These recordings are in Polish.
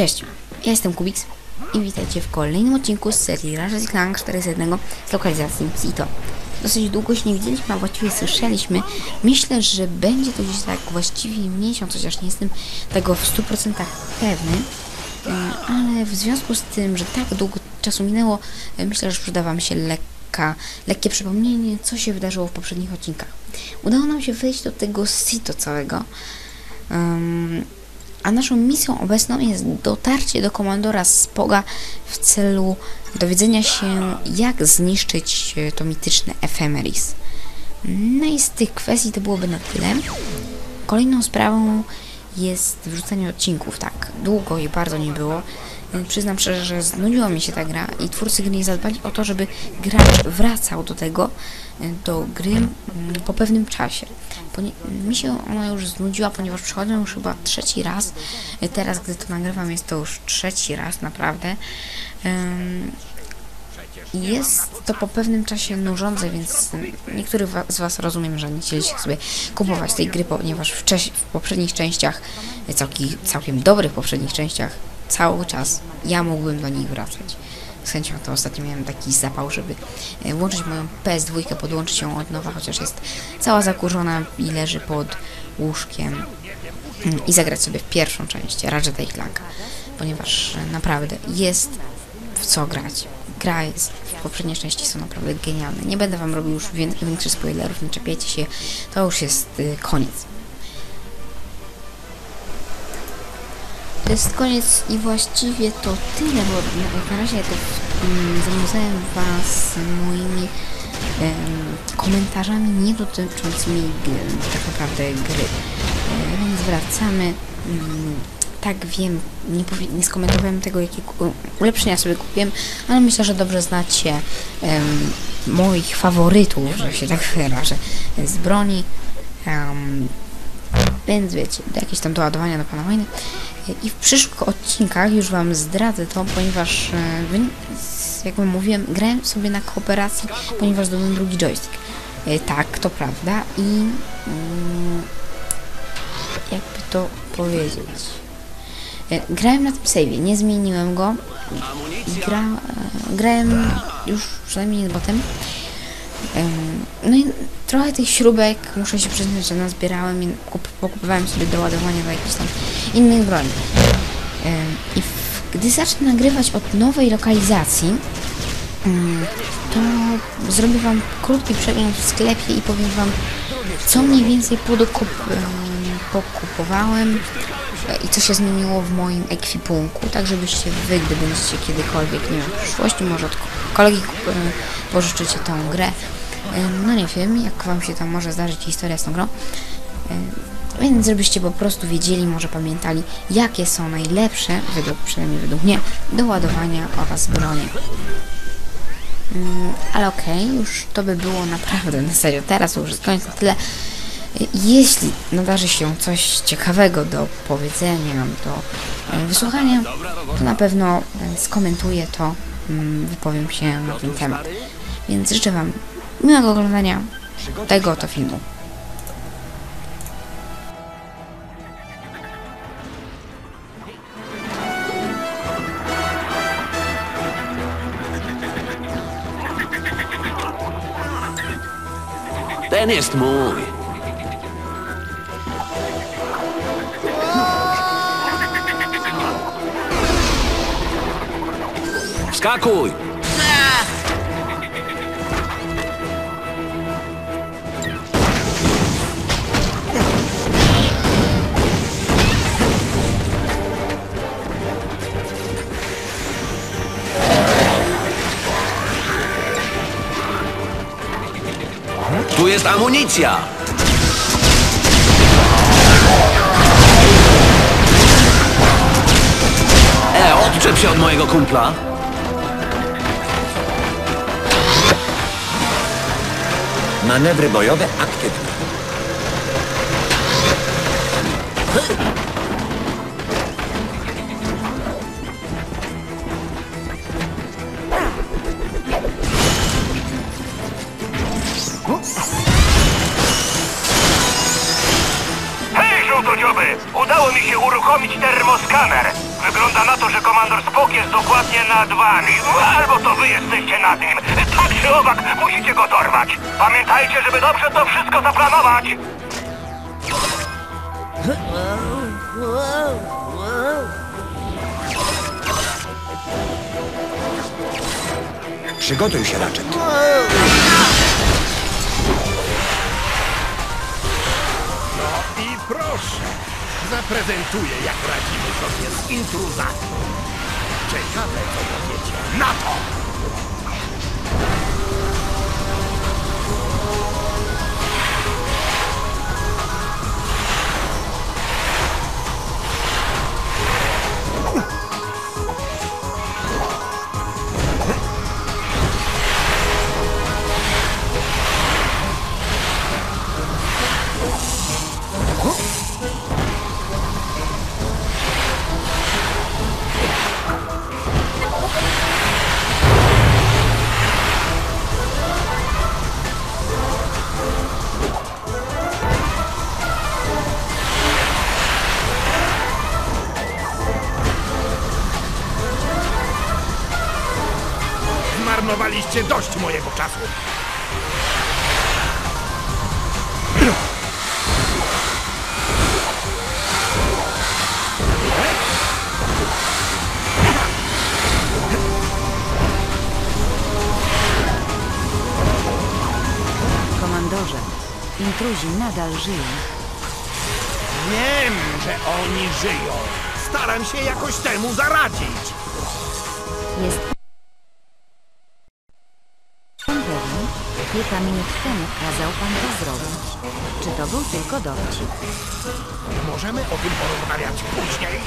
Cześć, ja jestem Kubiks i witajcie w kolejnym odcinku z serii Ratchet Clank 401 z lokalizacji Psito. Dosyć długo się nie widzieliśmy, a właściwie słyszeliśmy. Myślę, że będzie to gdzieś tak właściwie miesiąc, chociaż nie jestem tego w 100% pewny. E, Ale w związku z tym, że tak długo czasu minęło, e, myślę, że przyda Wam się lekka, lekkie przypomnienie, co się wydarzyło w poprzednich odcinkach. Udało nam się wejść do tego sito całego. A naszą misją obecną jest dotarcie do komandora Spoga w celu dowiedzenia się, jak zniszczyć e, to mityczne Ephemeris. No i z tych kwestii to byłoby na tyle. Kolejną sprawą jest wrzucanie odcinków, tak. Długo i bardzo nie było. Przyznam szczerze, że znudziła mi się ta gra i twórcy gry nie zadbali o to, żeby gracz wracał do tego, do gry mm, po pewnym czasie. Mi się ona już znudziła, ponieważ przychodzę już chyba trzeci raz. E, Teraz, gdy to nagrywam, jest to już trzeci raz, naprawdę. Jest to po pewnym czasie nużące, więc niektórych z Was rozumiem, że nie chcieliście sobie kupować tej gry, ponieważ w, w poprzednich częściach, e, całkiem, całkiem dobrych poprzednich częściach, cały czas ja mógłbym do nich wracać. Z chęcią to ostatnio miałem taki zapał, żeby e, włączyć moją PS2, podłączyć ją od nowa, chociaż jest cała zakurzona i leży pod łóżkiem mm, i zagrać sobie w pierwszą część Ratchet i Clank, ponieważ naprawdę jest w co grać. Gra jest, poprzednie części są naprawdę genialne. Nie będę wam robił już wię- większych spoilerów, nie czepiajcie się, to już jest y, koniec. To jest koniec i właściwie to tyle, bo na, razie to mm, zanudzałem was moimi em, komentarzami nie dotyczącymi tak naprawdę gry. E, więc wracamy. Mm, tak wiem, nie, nie skomentowałem tego, jakie ulepszenia sobie kupiłem, ale myślę, że dobrze znacie em, moich faworytów, że się tak wyrażę, z broni. em, więc wiecie, jakieś tam doładowania do pana wojny. I w przyszłych odcinkach już wam zdradzę to, ponieważ e, jak wam mówiłem, grałem sobie na kooperacji, ponieważ zdobyłem drugi joystick. E, Tak, to prawda i mm, jakby to powiedzieć. E, Grałem na tym save'ie, nie zmieniłem go. Gra, grałem już przynajmniej z botem. Em, No i trochę tych śrubek, muszę się przyznać, że nazbierałem i kup, pokupowałem sobie do ładowania do jakichś tam innych broni. I gdy zacznę nagrywać od nowej lokalizacji, to zrobię Wam krótki przegląd w sklepie i powiem Wam, co mniej więcej pokupowałem e, i co się zmieniło w moim ekwipunku, tak żebyście Wy, gdy będziecie kiedykolwiek, nie wiem, w przyszłości, może od ko- kolegi e, pożyczycie tą grę. No nie wiem, jak Wam się tam może zdarzyć historia z tą grą. Więc żebyście po prostu wiedzieli, może pamiętali, jakie są najlepsze, według, przynajmniej według mnie, do ładowania oraz broni. Mm, Ale okej, już to by było naprawdę na serio. Teraz już jest koniec tyle. Jeśli nadarzy się coś ciekawego do powiedzenia, do wysłuchania, to na pewno skomentuję to, mm, wypowiem się na ten temat. Więc życzę Wam miłego oglądania tego oto filmu. Ten jest mój. Wskakuj! Jest amunicja! E, odczep się od mojego kumpla. Manewry bojowe aktywne. Wami. Albo to wy jesteście na tym. Tak czy owak, musicie go dorwać. Pamiętajcie, żeby dobrze to wszystko zaplanować. Przygotuj się, Ratchet. I proszę, zaprezentuję, jak radzimy sobie z intruzami. Ciekawe, co powiecie na to! Zmarnowaliście dość mojego czasu. Komandorze, intruzi nadal żyją. Wiem, że oni żyją. Staram się jakoś temu zaradzić. Jest Kilka minut temu kazał pan to zrobić. Czy to był tylko dowcip? Możemy o tym porozmawiać później.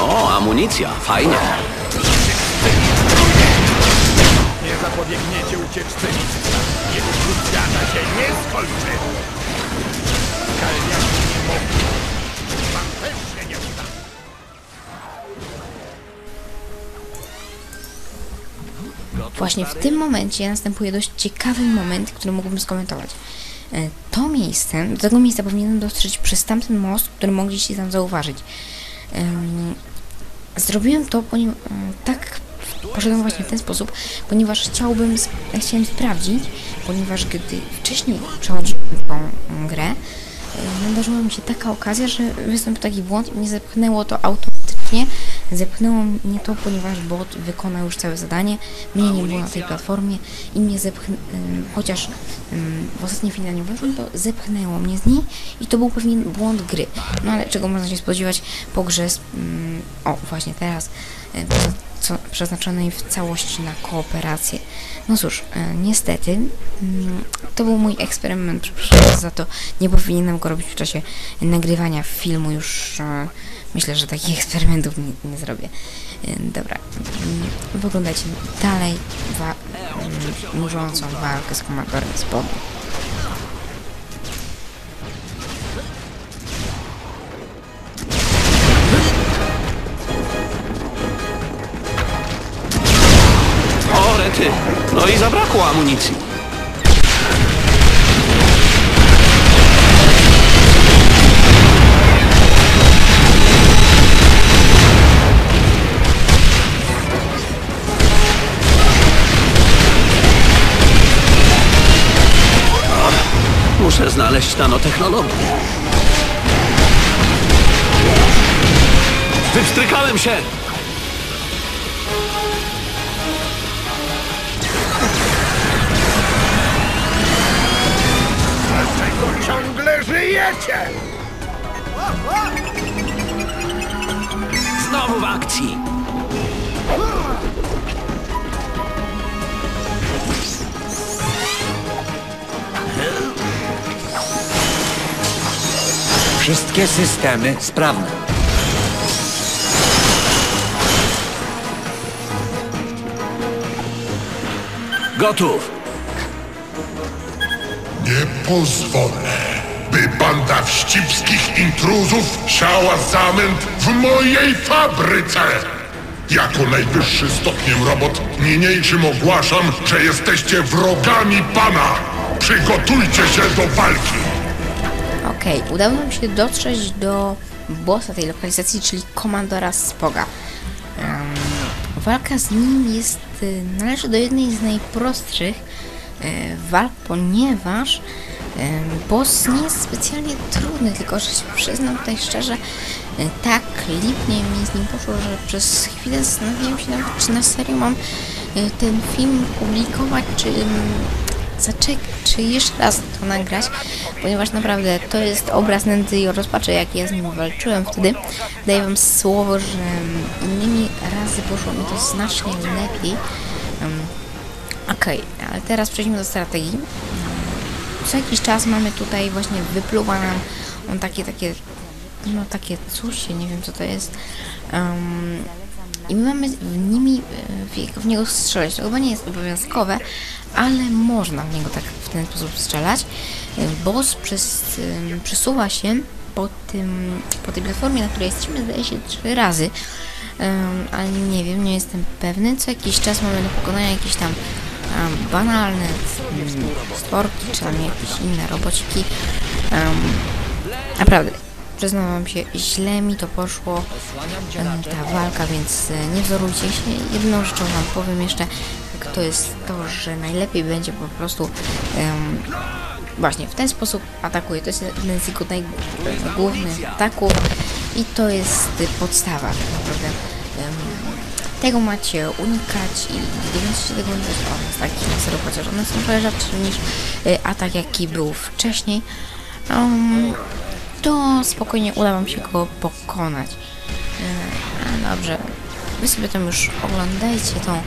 O, amunicja, fajnie. Nie zapobiegniecie ucieczce nic. Jego się nie skończy. Właśnie w tym momencie następuje dość ciekawy moment, który mógłbym skomentować. E, To miejsce, do tego miejsca powinienem dotrzeć przez tamten most, który mogliście tam zauważyć. Em, Zrobiłem to, ponieważ tak poszedłem właśnie w ten sposób, ponieważ chciałbym, chciałem sprawdzić, ponieważ gdy wcześniej przechodziłem tą grę, e, nadarzyła mi się taka okazja, że wystąpił taki błąd i mnie zepchnęło to automatycznie. Zepchnęło mnie to, ponieważ bot wykonał już całe zadanie, mnie nie było na tej platformie i mnie zepchnęło, chociaż w ostatniej chwili na nie weszłem, to zepchnęło mnie z niej i to był pewien błąd gry. No ale czego można się spodziewać po grze, ym, o właśnie teraz, co, przeznaczonej w całości na kooperację. No cóż, e, niestety, mm, to był mój eksperyment, przepraszam za to, nie powinienem go robić w czasie nagrywania filmu, już e, myślę, że takich eksperymentów nie, nie zrobię. E, Dobra, wyglądajcie dalej wa- nużącą walkę z komandorem. O, rety. No i zabrakło amunicji. Muszę znaleźć nanotechnologię. Wywstrykałem się! Dlaczego ciągle żyjecie? Znowu w akcji! Wszystkie systemy sprawne. Gotów! Nie pozwolę, by banda wścibskich intruzów siała zamęt w mojej fabryce! Jako najwyższy stopniem robot niniejszym ogłaszam, że jesteście wrogami pana! Przygotujcie się do walki! Okej, udało nam się dotrzeć do bossa tej lokalizacji, czyli komandora Spoga. Em, walka z nim jest, y, należy do jednej z najprostszych e, walk, ponieważ boss nie jest specjalnie trudny, tylko że się przyznam tutaj szczerze, e, tak lipnie mi z nim poszło, że przez chwilę zastanawiałem się nawet, czy na serio mam ten film publikować, czy mm, zaczek, czy jeszcze raz to nagrać, ponieważ naprawdę to jest obraz nędzy i rozpaczy, jak ja z nim walczyłem wtedy. Daję wam słowo, że innymi razy poszło mi to znacznie lepiej. Um, Okej, ale teraz przejdźmy do strategii. Co jakiś czas mamy tutaj właśnie wypluwa nam on takie, takie, no takie coś, nie wiem co to jest. Um, i my mamy w nimi, e, w, w niego strzelać. To chyba nie jest obowiązkowe, ale można w niego tak w ten sposób strzelać. E, Boss przez, przesuwa się po, tym, po tej platformie, na której jesteśmy, zdaje się trzy razy. Em, ale nie wiem, nie jestem pewny. Co jakiś czas mamy do pokonania jakieś tam em, banalne stworki, czy tam jakieś inne robociki. Em, naprawdę, przyznam wam się, źle mi to poszło em, ta walka, więc e, nie wzorujcie się. Jedną rzeczą wam powiem jeszcze, to jest to, że najlepiej będzie po prostu em, właśnie w ten sposób atakuje. To jest jeden z jego najgłównych ataków i to jest podstawa tak naprawdę. Em, tego macie unikać i gdy będziecie tego unikać, one z takich laserów, chociaż one są trochę rzadsze niż y, atak jaki był wcześniej. Um, to spokojnie uda Wam się go pokonać. E, dobrze, Wy sobie tam już oglądajcie tą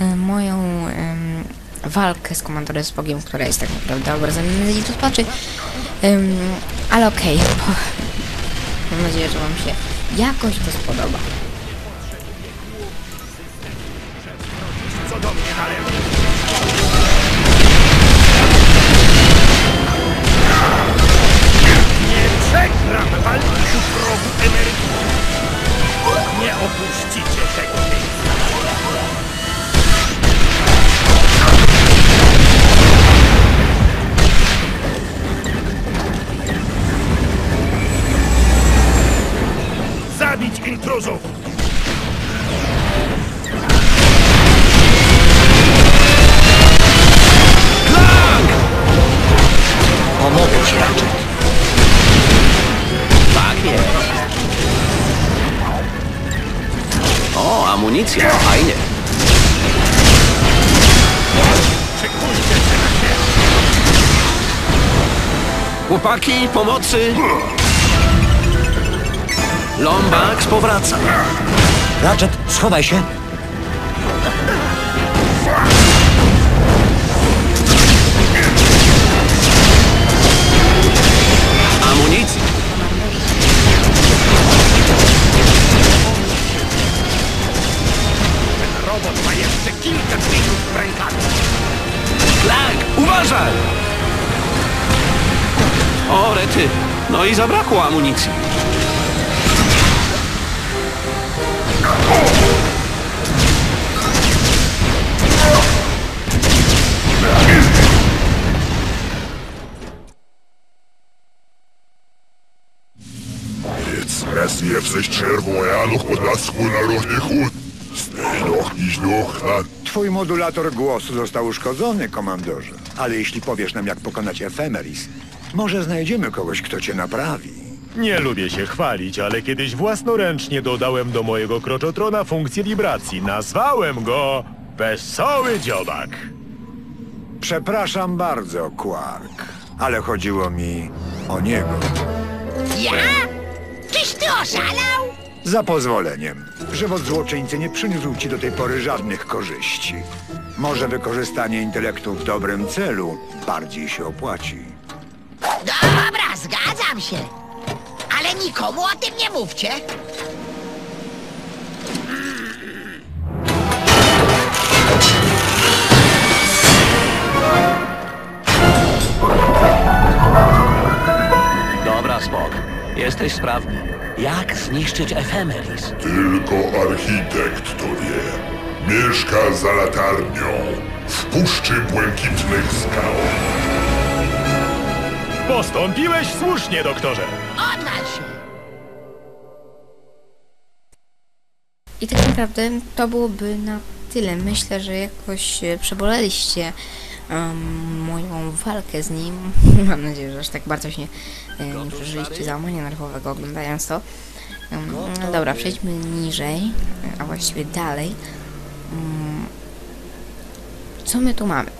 e, moją walkę z komandorem Spogiem, która jest tak naprawdę obrazem nędzy i rozpaczy. Em, ale okej, bo mam nadzieję, że Wam się jakoś to spodoba. Amunicja, fajnie. Chłopaki, pomocy! Lombax powraca. Ratchet, schowaj się. No i zabrakło amunicji. Sich czerwą, ja noch podlasku na rożny chód. Stej noch, iść noch, a Twój modulator głosu został uszkodzony, komandorze. Ale jeśli powiesz nam, jak pokonać Efemeris, może znajdziemy kogoś, kto cię naprawi. Nie lubię się chwalić, ale kiedyś własnoręcznie dodałem do mojego kroczotrona funkcję wibracji. Nazwałem go Wesoły Dziobak. Przepraszam bardzo, Quark, ale chodziło mi o niego. Ja? Czyś ty oszalał? Za pozwoleniem. Żywot złoczyńcy nie przyniósł ci do tej pory żadnych korzyści. Może wykorzystanie intelektu w dobrym celu bardziej się opłaci. Dobra, zgadzam się. Ale nikomu o tym nie mówcie. Dobra, Smok. Jesteś sprawny. Jak zniszczyć Efemeris? tylko architekt to wie. Mieszka za latarnią, w puszczy błękitnych skał. Postąpiłeś słusznie, doktorze. Odwal się. I tak naprawdę to byłoby na tyle. Myślę, że jakoś e, przeboleliście em, moją walkę z nim. Mam nadzieję, że aż tak bardzo się e, nie przeżyliście załamania nerwowego oglądając to. No dobra, przejdźmy niżej, a właściwie dalej. Mm, Co my tu mamy?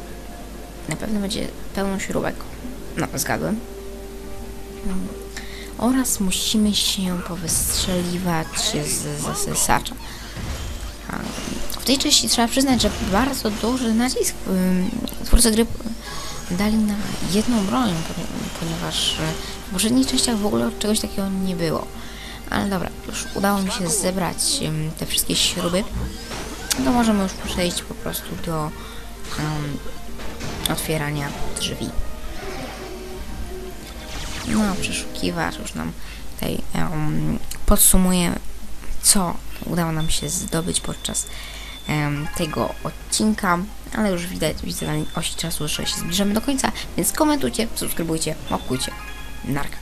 Na pewno będzie pełno śrubek. No, zgadłem. Mm, Oraz musimy się powystrzeliwać z zasysacza. W tej części trzeba przyznać, że bardzo duży nacisk twórcy gry dali na jedną broń, po- ponieważ w poprzednich częściach w ogóle czegoś takiego nie było. Ale dobra, już udało mi się zebrać te wszystkie śruby. To możemy już przejść po prostu do ym, otwierania drzwi. No, przeszukiwacz już nam tutaj em, podsumuje, co udało nam się zdobyć podczas em, tego odcinka, ale już widać, widzę na osi czasu, że się zbliżamy do końca, więc komentujcie, subskrybujcie, łapkujcie. Narka.